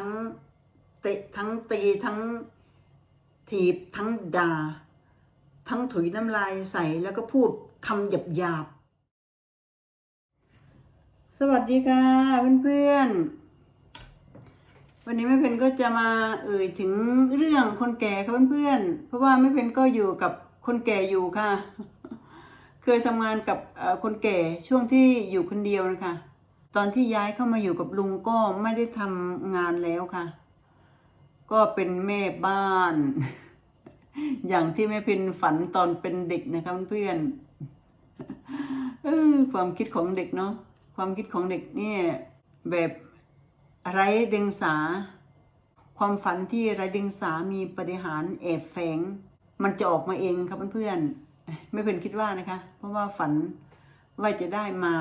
ทั้งเตะทั้งตีทั้งถีบทั้งด่า ทั้งถุยน้ำลายใส่แล้วก็พูดคำหยาบหยาบสวัสดีค่ะเพื่อนๆ วันนี้แม่เพนก็จะมาเอ่ยถึงเรื่องคนแก่ค่ะเพื่อนๆ เพราะว่าแม่เพนก็อยู่กับคนแก่อยู่ค่ะ เคยทำงานกับคนแก่ช่วงที่อยู่คนเดียวนะคะ ตอนที่ย้ายเข้ามาอยู่กับลุงก็ไม่ได้ทำงานแล้วค่ะ ก็เป็นแม่บ้าน อย่างที่แม่เพนฝันตอนเป็นเด็กนะคะเพื่อนเออความคิดของเด็กเนาะความคิดของเด็กเนี่ย แบบไร้เดียงสา ความฝันที่ไร้เดียงสามีปฏิหารแอบแฝงมันจะออกมาเองครับเพื่อนๆไม่เป็นคิดว่านะคะ เพราะว่าฝันว่าจะได้มา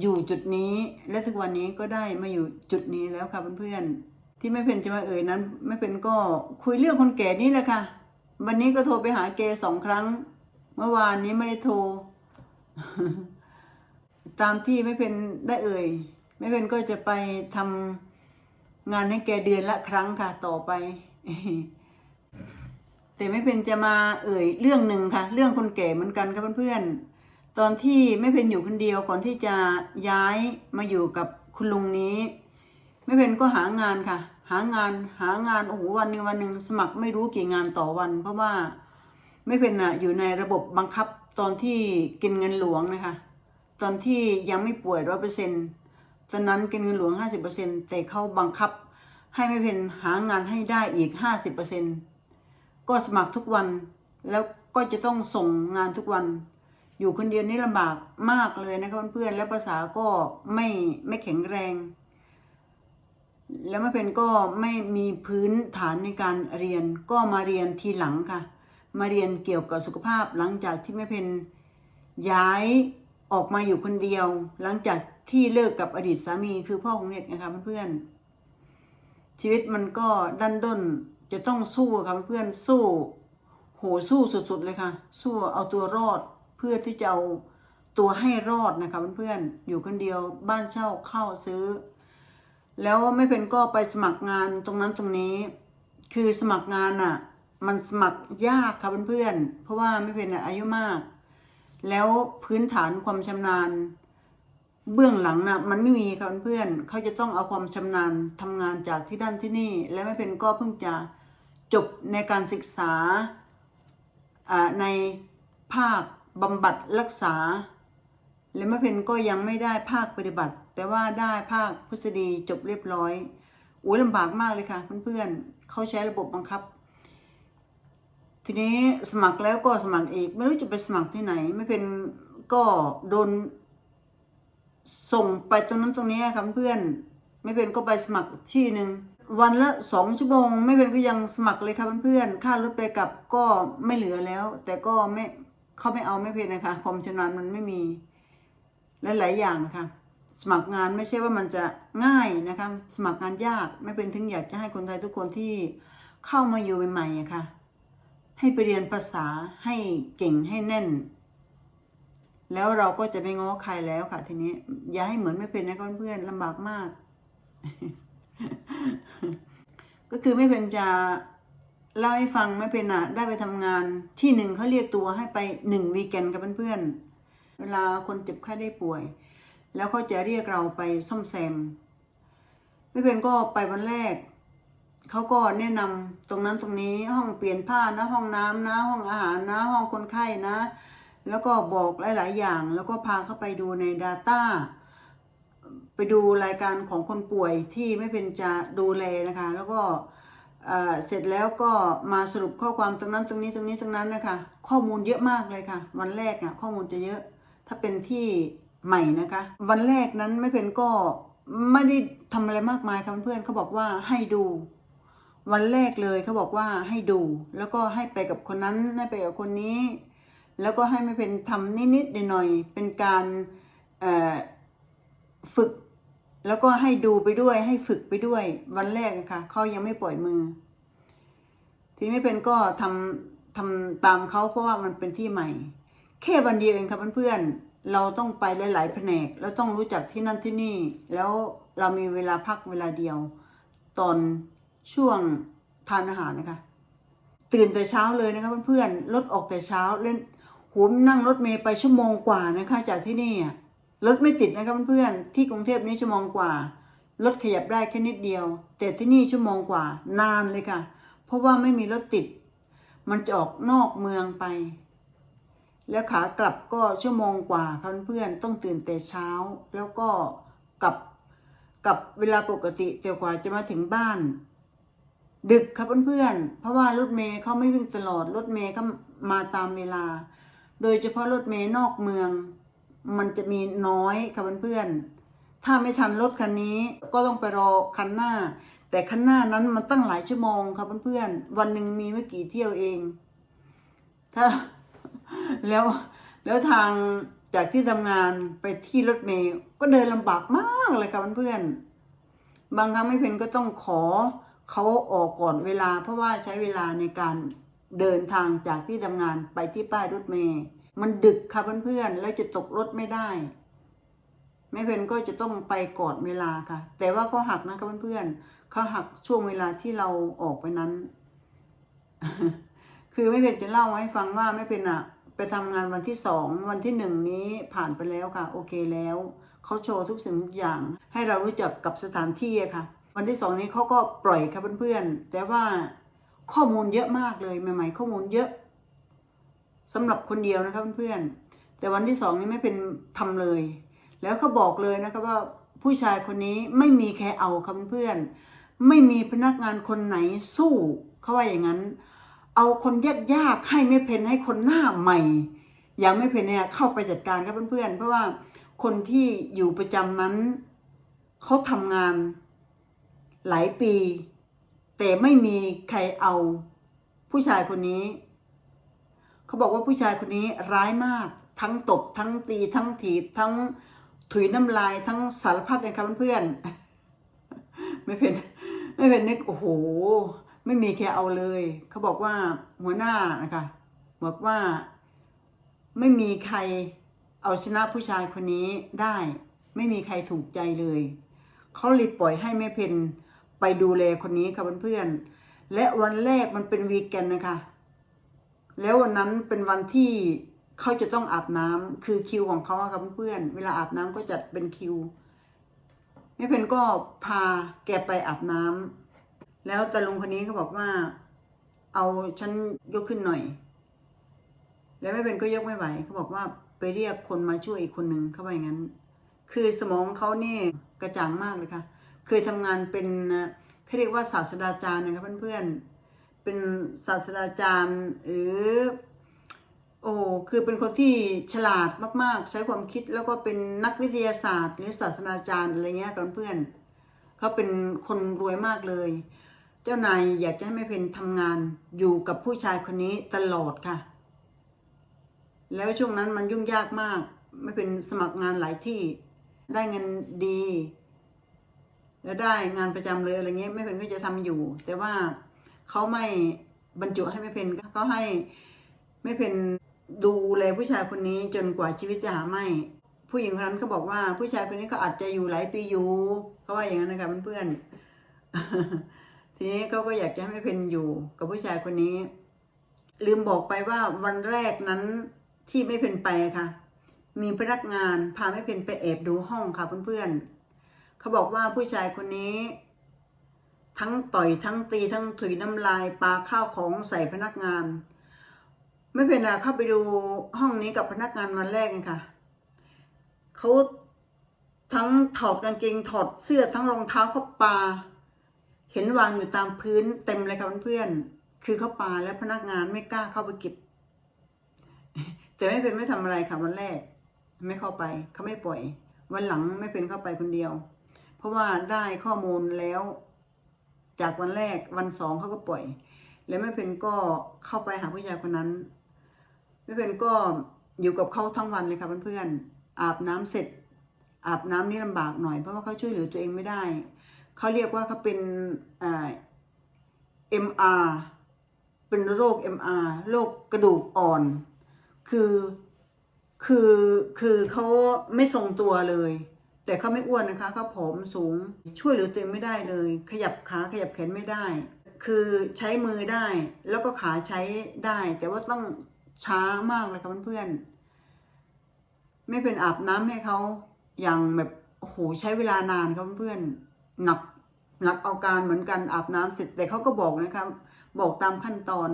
อยู่จุดนี้และทุกวันนี้ก็ได้มาอยู่จุดนี้แล้วค่ะเพื่อนๆที่ไม่เป็นจะมาเอ่ยนั้น ไม่เป็นก็คุยเรื่องคนแก่นี่แหละค่ะ วันนี้ก็โทรไปหาแกสองครั้ง เมื่อวานนี้ไม่ได้โทร ตามที่ไม่เป็นได้เอ่ย ไม่เป็นก็จะไปทำงานให้แกเดือนละครั้งค่ะ ต่อไป แต่ไม่เป็นจะมาเอ่ยเรื่องหนึ่งค่ะ เรื่องคนแก่เหมือนกันค่ะเพื่อนๆ ตอนที่ไม่เป็นอยู่คนเดียวก่อนที่จะย้ายมาอยู่กับคุณลุงนี้ไม่เป็นก็หางานค่ะ หางานหางานโอ้โหวันหนึ่งวันหนึ่งสมัครไม่รู้กี่งานต่อวัน เพราะว่าไม่เป็นอะอยู่ในระบบบังคับตอนที่กินเงินหลวงนะคะ ตอนที่ยังไม่ป่วยร้อยเปอร์เซ็นตอนนั้นกินเงินหลวงห้าสิบเปอร์เซ็นแต่เขาบังคับให้ไม่เป็นหางานให้ได้อีกห้าสิบเปอร์เซ็นก็สมัครทุกวันแล้วก็จะต้องส่งงานทุกวัน อยู่คนเดียวนี่ลำบากมากเลยนะคะเพื่อนๆแล้วภาษาก็ไม่ไม่แข็งแรง แล้วไม่เป็นก็ไม่มีพื้นฐานในการเรียนก็มาเรียนทีหลังค่ะ มาเรียนเกี่ยวกับสุขภาพหลังจากที่ไม่เป็นย้ายออกมาอยู่คนเดียว หลังจากที่เลิกกับอดีตสามีคือพ่อของเน็ตนะคะเพื่อนๆชีวิตมันก็ดันด้นจะต้องสู้ค่ะเพื่อนๆสู้โหสู้สุดๆเลยค่ะ สู้เอาตัวรอด เพื่อที่จะเอาตัวให้รอดนะคะเพื่อนๆอยู่คนเดียวบ้านเช่าเข้าซื้อ แล้วไม่เป็นก็ไปสมัครงานตรงนั้นตรงนี้ คือสมัครงานอะ มันสมัครยากค่ะเพื่อนๆเพราะว่าไม่เป็นอายุมาก แล้วพื้นฐานความชำนาญ เบื้องหลังน่ะมันไม่มีค่ะเพื่อนๆเขาจะต้องเอาความชำนาญทำงานจากที่ด้านที่นี่ และไม่เป็นก็เพิ่งจะจบในการศึกษาในภาค บำบัดรักษา และแม่เพนก็ยังไม่ได้ภาคปฏิบัติ แต่ว่าได้ภาคพฤษฎีจบเรียบร้อยโอ้ยลำบากมากเลยค่ะเพื่อนๆเขาใช้ระบบบังคับ ทีนี้สมัครแล้วก็สมัครอีก ไม่รู้จะไปสมัครที่ไหน ไม่เป็นก็โดน ส่งไปตรงนั้นตรงนี้ค่ะเพื่อนไม่เป็นก็ไปสมัครที่หนึ่งวันละสองชั่วโมง ไม่เป็นก็ยังสมัครเลยค่ะเพื่อนๆค่ารถไปกลับก็ไม่เหลือแล้ว แต่ก็ไม่ เขาไม่เอาไม่เป็นนะคะความชำนาญมันไม่มีและหลายอย่างค่ะ สมัครงานไม่ใช่ว่ามันจะง่ายนะคะ สมัครงานยากไม่เป็นถึงอยากจะให้คนไทยทุกคนที่เข้ามาอยู่ใหม่ๆะค่ะ ให้ไปเรียนภาษาให้เก่งให้แน่น แล้วเราก็จะไม่ง้อใครแล้วค่ะ ทีนี้ อย่าให้เหมือนไม่เป็นนะเพื่อนๆลำบากมาก ก็คือไม่เป็นจะ เล่าให้ฟังไม่เป็นอะได้ไปทำงาน ที่หนึ่งเขาเรียกตัวให้ไปหนึ่งวีแกนกับเพื่อนๆเวลาคนเจ็บไข้ได้ป่วย แล้วเขาจะเรียกเราไปซ่อมแซม ไม่เป็นก็ไปวันแรกเขาก็แนะนำตรงนั้นตรงนี้ห้องเปลี่ยนผ้านะห้องน้ำนะ ห้องอาหารนะ ห้องคนไข้นะ แล้วก็บอกหลาย ๆ อย่าง แล้วก็พาเข้าไปดูใน Data ไปดูรายการของคนป่วยที่ไม่เป็นจะดูแลนะคะ แล้วก็ เสร็จแล้วก็มาสรุปข้อความตรงนั้นตรงนี้ตรงนี้ตรงนั้นนะคะ ข้อมูลเยอะมากเลยค่ะ วันแรกอะข้อมูลจะเยอะ ถ้าเป็นที่ใหม่นะคะ วันแรกนั้นไม่เป็นก็ไม่ได้ทำอะไรมากมายค่ะเพื่อนเขาบอกว่าให้ดู วันแรกเลยเขาบอกว่าให้ดู แล้วก็ให้ไปกับคนนั้นให้ไปกับคนนี้ แล้วก็ให้ไม่เป็นทำนิดๆหน่อยๆเป็นการฝึก แล้วก็ให้ดูไปด้วยให้ฝึกไปด้วยวันแรกอะค่ะเขายังไม่ปล่อยมือ ทีนี้ไม่เป็นก็ทำทำตามเขาเพราะว่ามันเป็นที่ใหม่ แค่วันเดียวเองครับเพื่อนๆเราต้องไปหลายๆแผนกแล้วต้องรู้จักที่นั่นที่นี่ แล้วเรามีเวลาพักเวลาเดียว ตอนช่วงทานอาหารนะคะ ตื่นแต่เช้าเลยนะคะเพื่อนๆรถออกแต่เช้าเล่นหูมนั่งรถเมย์ไปชั่วโมงกว่านะคะ จากที่นี่อะ รถไม่ติดนะคะเพื่อนๆที่กรุงเทพนี่ชั่วโมงกว่ารถขยับได้แค่นิดเดียว แต่ที่นี่ชั่วโมงกว่านานเลยค่ะ เพราะว่าไม่มีรถติด มันจะออกนอกเมืองไป แล้วขากลับก็ชั่วโมงกว่าค่ะเพื่อนต้องตื่นแต่เช้า แล้วก็กลับกับเวลาปกติแต่กว่าจะมาถึงบ้าน ดึกครับเพื่อนๆเพราะว่ารถเมย์เขาไม่วิ่งตลอดรถเมย์ก็มาตามเวลา โดยเฉพาะรถเมย์นอกเมือง มันจะมีน้อยครับเพื่อนๆถ้าไม่ทันรถคันนี้ก็ต้องไปรอคันหน้า แต่คันหน้านั้นมันตั้งหลายชั่วโมงครับเพื่อนๆวันหนึ่งมีไม่กี่เที่ยวเอง ถ้าแล้วแล้วทางจากที่ทำงานไปที่รถเมย์ก็เดินลำบากมากเลยครับเพื่อนๆบางครั้งไม่เพนก็ต้องขอเขาออกก่อนเวลาเพราะว่าใช้เวลาในการเดินทางจากที่ทำงานไปที่ป้ายรถเมย์ มันดึกค่ะเพื่อนๆแล้วจะตกรถไม่ได้ แม่เพนก็จะต้องไปก่อนเวลาค่ะ แต่ว่าก็หักนะครับเพื่อนๆเขาหักช่วงเวลาที่เราออกไปนั้น คือแม่เพนจะเล่าให้ฟังว่าแม่เพนอะไปทำงานวันที่สองวันที่หนึ่งนี้ผ่านไปแล้วค่ะ โอเคแล้วเขาโชว์ทุกสิ่งทุกอย่าง ให้เรารู้จักกับสถานที่ค่ะ วันที่สองนี้เขาก็ปล่อยค่ะเพื่อนๆแต่ว่าข้อมูลเยอะมากเลยใหม่ ๆ ข้อมูลเยอะ สำหรับคนเดียวนะคะเพื่อนๆแต่วันที่สองนี้ไม่เป็นทำเลย แล้วก็บอกเลยนะคะว่าผู้ชายคนนี้ไม่มีใครเอาค่ะเพื่อนๆไม่มีพนักงานคนไหนสู้เขาว่าอย่างนั้น เอาคนยากๆให้ไม่เพนให้คนหน้าใหม่ อย่างไม่เพนเนี่ยเข้าไปจัดการครับเพื่อนๆเพราะว่าคนที่อยู่ประจำนั้นเขาทำงานหลายปี แต่ไม่มีใครเอาผู้ชายคนนี้ เขาบอกว่าผู้ชายคนนี้ร้ายมาก ทั้งตบ ทั้งตีทั้งถีบทั้งถุยน้ำลายทั้งสารพัดเลยครับเพื่อนๆไม่เป็นไม่เป็นนึกโอ้โห ไม่มีใครเอาเลย เขาบอกว่าหัวหน้านะคะบอกว่าไม่มีใครเอาชนะผู้ชายคนนี้ได้ ไม่มีใครถูกใจเลยเขาเลยปล่อยให้แม่เพนไปดูแลคนนี้ค่ะเพื่อนๆและวันแรกมันเป็นวีคเอนนะคะ แล้ววันนั้นเป็นวันที่เขาจะต้องอาบน้ำคือคิวของเขาอะค่ะเพื่อนเวลาอาบน้ำก็จัดเป็นคิวแม่เพนก็พาแกไปอาบน้ำแล้วต่ลุงคนนี้เขาบอกว่า เอาฉันยกขึ้นหน่อย แล้วแม่เพนก็ยกไม่ไหวเขาบอกว่าไปเรียกคนมาช่วยอีกคนหนึ่งเขาว่าอย่างนั้น คือสมองเขานี่กระจ่างมากเลยค่ะ เคยทำงานเป็นเขาเรียกว่าศาสตราจารย์นะครับเพื่อนๆ เป็นศาสตราจารย์หรือ โอ้คือเป็นคนที่ฉลาดมาก ๆ ใช้ความคิดแล้วก็เป็นนักวิทยาศาสตร์ หรือศาสตราจารย์อะไรเงี้ยกับเพื่อนเขาเป็นคนรวยมากเลย เจ้านายอยากจะให้แม่เพนทำงานอยู่กับผู้ชายคนนี้ตลอดค่ะ แล้วช่วงนั้นมันยุ่งยากมากไม่เป็นสมัครงานหลายที่ได้เงินดี แล้วได้งานประจำเลยอะไรเงี้ยแม่เพนก็จะทำอยู่ แต่ว่า เขาไม่บรรจุให้แม่เพนเขาให้แม่เพนดูแลผู้ชายคนนี้จนกว่าชีวิตจะหาไม่ ผู้หญิงคนนั้นก็บอกว่าผู้ชายคนนี้เขาอาจจะอยู่หลายปีอยู่เขาว่าอย่างนั้นนะคะเพื่อนทีนี้เขาก็อยากจะให้แม่เพนอยู่กับผู้ชายคนนี้ ลืมบอกไปว่าวันแรกนั้นที่ไม่เพนไปะค่ะ มีพนักงานพาไม่เพนไปแอบดูห้องค่ะเพื่อนๆเขาบอกว่าผู้ชายคนนี้ ทั้งต่อยทั้งตีทั้งถุยน้ำลายปาข้าวของใส่พนักงาน ไม่เป็นไรเข้าไปดูห้องนี้กับพนักงานวันแรกเลยค่ะเขาทั้งถอดกางเกงถอดเสื้อทั้งรองเท้าเขาปา เห็นวางอยู่ตามพื้นเต็มเลยค่ะเพื่อนๆคือเขาปาแล้วพนักงานไม่กล้าเข้าไปเก็บแต่ไม่เป็นไม่ทำอะไรค่ะวันแรก ไม่เข้าไปเขาไม่ปล่อย วันหลังไม่เป็นเข้าไปคนเดียว เพราะว่าได้ข้อมูลแล้ว จากวันแรกวันสองเขาก็ปล่อย แล้วแม่เพนก็เข้าไปหาผู้ชายคนนั้นแม่เพนก็อยู่กับเขาทั้งวันเลยค่ะเพื่อนๆอาบน้ำเสร็จ อาบน้ำนี่ลำบากหน่อยเพราะว่าเขาช่วยเหลือตัวเองไม่ได้ เขาเรียกว่าเขาเป็นเอ่า MR เป็นโรค MR โรคกระดูกอ่อน คือ คือ คือเขาไม่ทรงตัวเลย แต่เขาไม่อ้วนนะคะเขาผอมสูง ช่วยเหลือตัวเองไม่ได้เลย ขยับขาขยับแขนไม่ได้ คือใช้มือได้ แล้วก็ขาใช้ได้ แต่ว่าต้องช้ามากเลยค่ะเพื่อนๆไม่เป็นอาบน้ำให้เขาอย่างแบบโอ้โหใช้เวลานานครับเพื่อนๆหนักหนักเอาการเหมือนกันอาบน้ำเสร็จแต่เขาก็บอกนะครับบอกตามขั้นตอน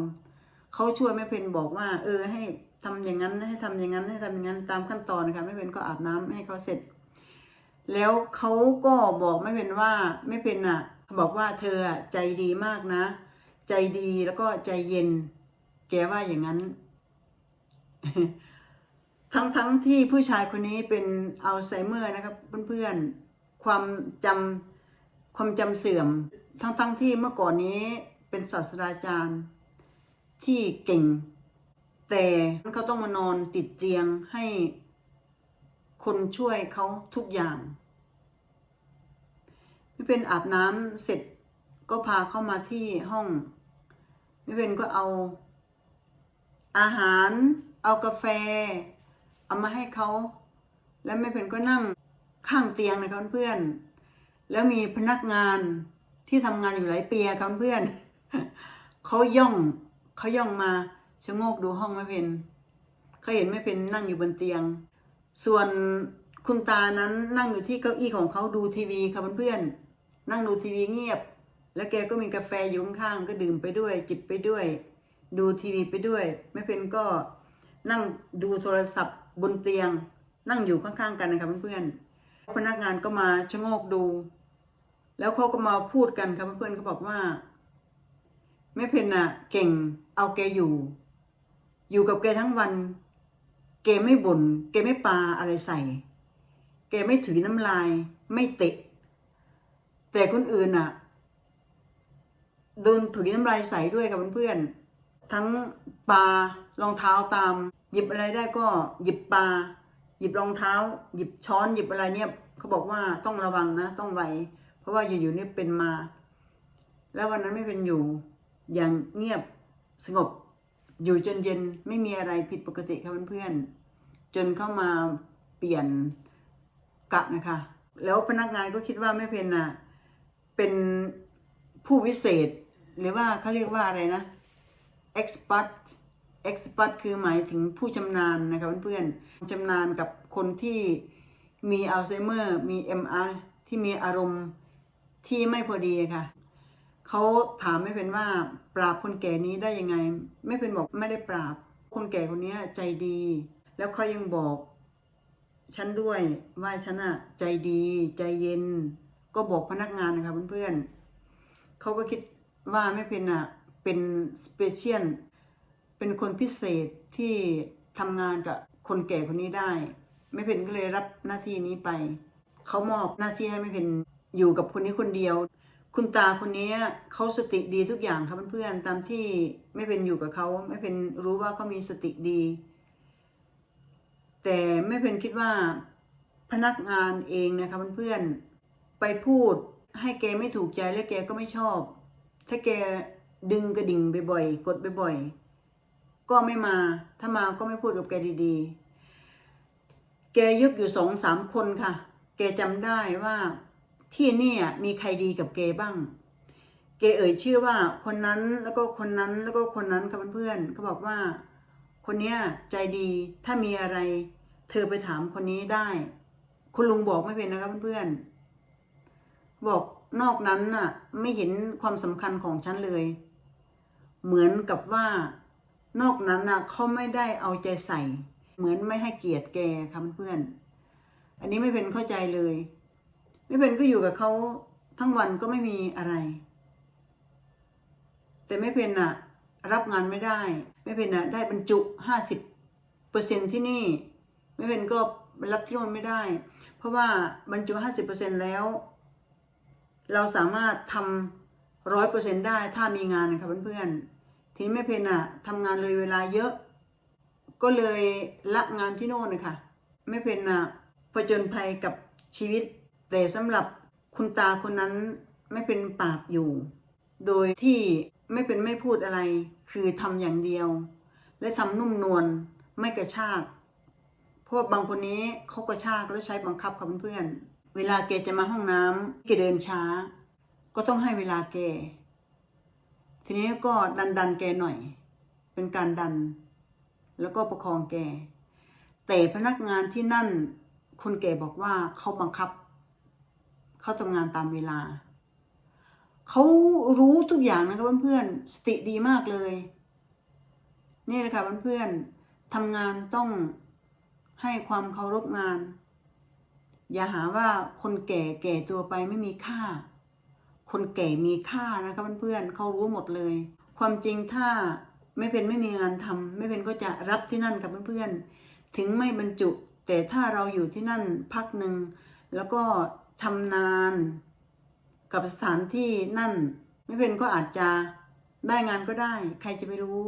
เขาช่วยแม่เพนบอกว่า เออให้ทำอย่างนั้นให้ทำอย่างนั้นให้ทำอย่างนั้นตามขั้นตอนนะคะแม่เพนก็อาบน้ำให้เขาเสร็จ แล้วเขาก็บอกแม่เพนว่าแม่เพนอะ บอกว่าเธออะใจดีมากนะ ใจดีแล้วก็ใจเย็น แกว่าอย่างนั้น ทั้งทั้งที่ผู้ชายคนนี้เป็นอัลไซเมอร์นะครับเพื่อนๆ ความจำความจำเสื่อม ทั้งทั้งที่เมื่อก่อนนี้เป็นศาสตราจารย์ ที่เก่ง แต่เขาต้องมานอนติดเตียงให้ คนช่วยเขาทุกอย่างไม่เป็นอาบน้ำเสร็จก็พาเข้ามาที่ห้องไม่เป็นก็เอาอาหาร เอากาแฟ เอามาให้เขาแล้วไม่เป็นก็นั่งข้างเตียงนะครับเพื่อน แล้วมีพนักงานที่ทำงานอยู่หลายปีครับเพื่อนเขาย่องเขาย่องมาชะโงกดูห้องแม่เพนเขาเห็นแม่เพนนั่งอยู่บนเตียง ส่วนคุณตานั้นนั่งอยู่ที่เก้าอี้ของเขาดูทีวีค่ะเพื่อนๆนั่งดูทีวีเงียบ แล้วแกก็มีกาแฟอยู่ข้างๆก็ดื่มไปด้วย จิบไปด้วย ดูทีวีไปด้วยแม่เพนก็นั่งดูโทรศัพท์บนเตียง นั่งอยู่ข้างๆกันนะคะเพื่อนๆพนักงานก็มาชะโงกดู แล้วเขาก็มาพูดกันค่ะเพื่อนๆเขาบอกว่าแม่เพนน่ะ เก่งเอาแกอยู่ อยู่กับแกทั้งวัน แกไม่บน่นแกไม่ปาอะไรใส่ แกไม่ถือน้ำลาย ไม่เตะ แต่คนอื่นน่ะโดนถือน้ำลายใส่ด้วยกับเพื่อนๆทั้งปารองเท้าตาม หยิบอะไรได้ก็หยิบปาหยิบรองเท้า หยิบช้อนหยิบอะไรเนี่ยเขาบอกว่าต้องระวังนะ ต้องไวเพราะว่าอยู่ๆนี่เป็นมา แล้ววันนั้นไม่เป็นอยู่อย่างเงียบสงบ อยู่จนเย็นไม่มีอะไรผิดปกติค่ะเพื่อนๆจนเข้ามาเปลี่ยนกะนะคะ แล้วพนักงานก็คิดว่าไม่เป็นน่ะเป็นผู้วิเศษ หรือว่าเขาเรียกว่าอะไรนะ expert expert คือหมายถึงผู้ชำนาญนะคะเพื่อนๆชำนาญกับคนที่มีอัลไซเมอร์ มี MR ที่มีอารมณ์ที่ไม่พอดีค่ะ เขาถามไม่เป็นว่าปราบคนแก่นี้ได้ยังไง ไม่เป็นบอกไม่ได้ปราบ คนแก่คนนี้ใจดี แล้วเขายังบอกฉันด้วยว่าฉันอะใจดีใจเย็น ก็บอกพนักงานนะคะเพื่อนๆเขาก็คิดว่าไม่เป็นอะเป็นสเปเชียลเป็นคนพิเศษที่ทำงานกับคนแก่คนนี้ได้ ไม่เป็นก็เลยรับหน้าที่นี้ไป เขามอบหน้าที่ให้ไม่เป็นอยู่กับคนนี้คนเดียว คุณตาคนนี้เขาสติดีทุกอย่างครับเพื่อนๆตามที่ไม่เป็นอยู่กับเขาไม่เป็นรู้ว่าเขามีสติดี แต่ไม่เป็นคิดว่าพนักงานเองนะคะเพื่อนๆไปพูดให้แกไม่ถูกใจและแกก็ไม่ชอบ ถ้าแกดึงกระดิ่งบ่อยๆกดบ่อยๆก็ไม่มาถ้ามาก็ไม่พูดกับแกดีๆ แกยึกอยู่สองสามคนค่ะ แกจำได้ว่า ที่นี่มีใครดีกับแกบ้างแกเอ่ยชื่อว่าคนนั้นแล้วก็คนนั้นแล้วก็คนนั้นค่ะเพื่อนๆเขาบอกว่า คนเนี้ยใจดีถ้ามีอะไร เธอไปถามคนนี้ได้ คุณลุงบอกไม่เป็นนะครับเพื่อนๆบอกนอกนั้นน่ะไม่เห็นความสำคัญของฉันเลย เหมือนกับว่า นอกนั้นน่ะเขาไม่ได้เอาใจใส่ เหมือนไม่ให้เกียรติแกค่ะเพื่อน อันนี้ไม่เป็นเข้าใจเลย ไม่เป็นก็อยู่กับเขาทั้งวันก็ไม่มีอะไร แต่ไม่เป็นอะรับงานไม่ได้ ไม่เป็นอะได้บรรจุห้าสิบเปอร์เซ็นที่นี่ ไม่เป็นก็รับที่โน่นไม่ได้ เพราะว่าบรรจุห้าสิบเปอร์เซ็นแล้ว เราสามารถทำร้อยเปอร์เซ็นได้ถ้ามีงานนะคะเพื่อนๆทีนี้ไม่เป็นอะทำงานเลยเวลาเยอะ ก็เลยละงานที่โน่นนะคะไม่เป็นอะผจญภัยกับชีวิต แต่สำหรับคุณตาคนนั้นไม่เป็นปาบอยู่ โดยที่ไม่เป็นไม่พูดอะไร คือทำอย่างเดียว และทำนุ่มนวลไม่กระชากเพราะว่าบางคนนี้เขากระชากแล้วใช้บังคับค่ะเพื่อนเวลาแกจะมาห้องน้ำแกเดินช้า ก็ต้องให้เวลาแก ทีนี้ก็ดันดันแกหน่อย เป็นการดัน แล้วก็ประคองแก แต่พนักงานที่นั่น คนแก่บอกว่าเขาบังคับ เขาทำงานตามเวลา เขารู้ทุกอย่างนะครับเพื่อนๆสติดีมากเลย นี่แหละค่ะเพื่อนๆทำงานต้องให้ความเคารพงาน อย่าหาว่าคนแก่แก่ตัวไปไม่มีค่า คนแก่มีค่านะคะเพื่อนๆเขารู้หมดเลย ความจริงถ้าไม่เป็นไม่มีงานทำไม่เป็นก็จะรับที่นั่นกับเพื่อนๆถึงไม่บรรจุ แต่ถ้าเราอยู่ที่นั่นพักหนึ่งแล้วก็ ชำนาญ กับสถานที่นั่น ไม่เป็นก็อาจจะได้งานก็ได้ ใครจะไปรู้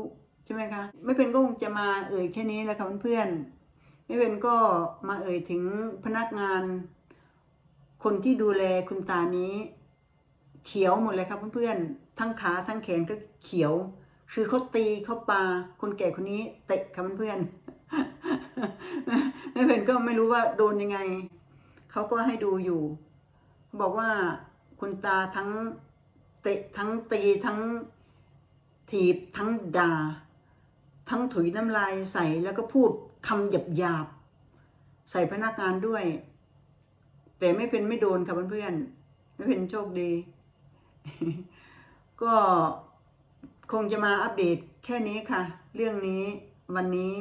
ใช่ไหมคะ ไม่เป็นก็คงจะมาเอ่ยแค่นี้แหละค่ะเพื่อนๆไม่เป็นก็มาเอ่ยถึงพนักงาน คนที่ดูแลคุณตานี้ เขียวหมดเลยครับเพื่อนๆทั้งขาทั้งแขนก็เขียว คือเขาตีเขาปาคนแก่คนนี้เตะครับเพื่อนๆไม่เป็นก็ไม่รู้ว่าโดนยังไง เขาก็ให้ดูอยู่ บอกว่าคุณตาทั้งเตะทั้งตีทั้งถีบทั้งด่า ทั้งถุยน้ำลายใส่แล้วก็พูดคำหยาบหยาบใส่พนักงานด้วย แต่ไม่เป็นไม่โดนค่ะเพื่อนๆไม่เป็นโชคดี ก็คงจะมาอัปเดตแค่นี้ค่ะ เรื่องนี้วันนี้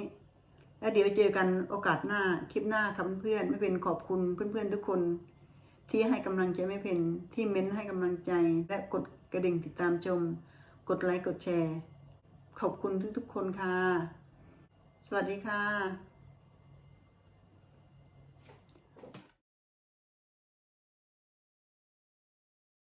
แล้วเดี๋ยวเจอกันโอกาสหน้าคลิปหน้าครับเพื่อนไม่เป็นขอบคุณเพื่อนๆทุกคน ที่ให้กำลังใจไม่เป็นที่เม้นให้กำลังใจ และกดกระดิ่งติดตามชม กดไลค์กดแชร์ ขอบคุณทุกๆคนค่ะ สวัสดีค่ะ